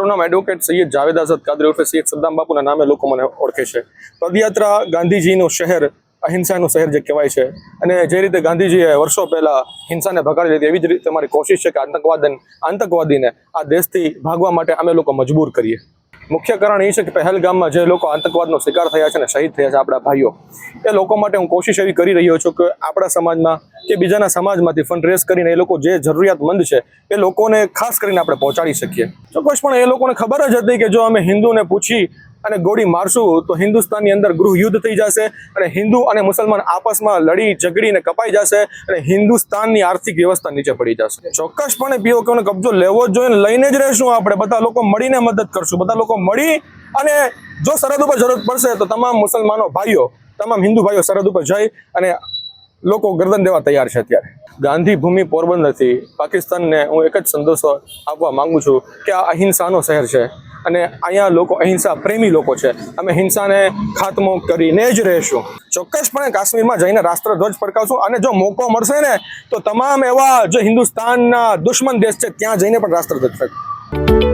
નામ એડવોકેટ સૈયદ જાવેદ આઝાદ કાદરી ઉર્ફે સૈયદ સદ્દામ બાપુના નામે લોકો મને ઓળખે છે. પદયાત્રા ગાંધીજીનું શહેર, અહિંસાનું શહેર જે કહેવાય છે. અને જે રીતે ગાંધીજીએ વર્ષો પહેલાં હિંસાને ભગાડી લીધી, એવી જ રીતે અમારી કોશિશ છે કે આતંકવાદન, આતંકવાદીને આ દેશથી ભાગવા માટે અમે લોકો મજબૂર કરીએ. મુખ્ય કારણ એ છે કે પહેલગામમાં જે લોકો આતંકવાદનો શિકાર થયા છે અને શહીદ થયા છે આપણા ભાઈઓ, એ લોકો માટે હું કોશિશ એવી કરી રહ્યો છું કે આપણા સમાજમાં કે બીજાના સમાજમાંથી ફંડ રેઝ કરીને એ લોકો જે જરૂરિયાતમંદ છે, એ લોકોને ખાસ કરીને આપણે પહોંચાડી શકીએ. ચોક્કસપણે એ લોકોને ખબર જ હતી કે જો અમે હિન્દુને પૂછી અને ગોળી મારશું તો હિન્દુસ્તાનની અંદર ગૃહ યુદ્ધ થઈ જશે અને હિન્દુ અને મુસલમાન આપસમાં લડી ઝઘડીને કપાઈ જશે અને હિન્દુસ્તાનની આર્થિક વ્યવસ્થા નીચે પડી જશે. ચોક્કસપણે પીઓકેનો કબજો લેવો જ જોઈએ લઈને જ રહેશું આપણે. બધા લોકો મળીને મદદ કરશું. બધા લોકો મળી અને જો સરહદ ઉપર જરૂરત પડશે તો તમામ મુસલમાનો ભાઈઓ, તમામ હિન્દુ ભાઈઓ સરહદ ઉપર જઈ અને લોકો ગરદન દેવા તૈયાર છે અત્યારે. ગાંધી ભૂમિ પોરબંદરથી પાકિસ્તાનને હું એક જ સંદેશો આપવા માંગુ છું કે આ અહિંસાનો શહેર છે. અને અહીંયા લોકો અહિંસા પ્રેમી લોકો છે. અમે હિંસાને ખાતમો કરીને જ રહેશું. ચોક્કસપણે કાશ્મીરમાં જઈને રાષ્ટ્રધ્વજ ફરકાવશું અને જો મોકો મળશે ને, તો તમામ એવા જે હિન્દુસ્તાનના દુશ્મન દેશ છે, ત્યાં જઈને પણ રાષ્ટ્રધ્વજ ફરક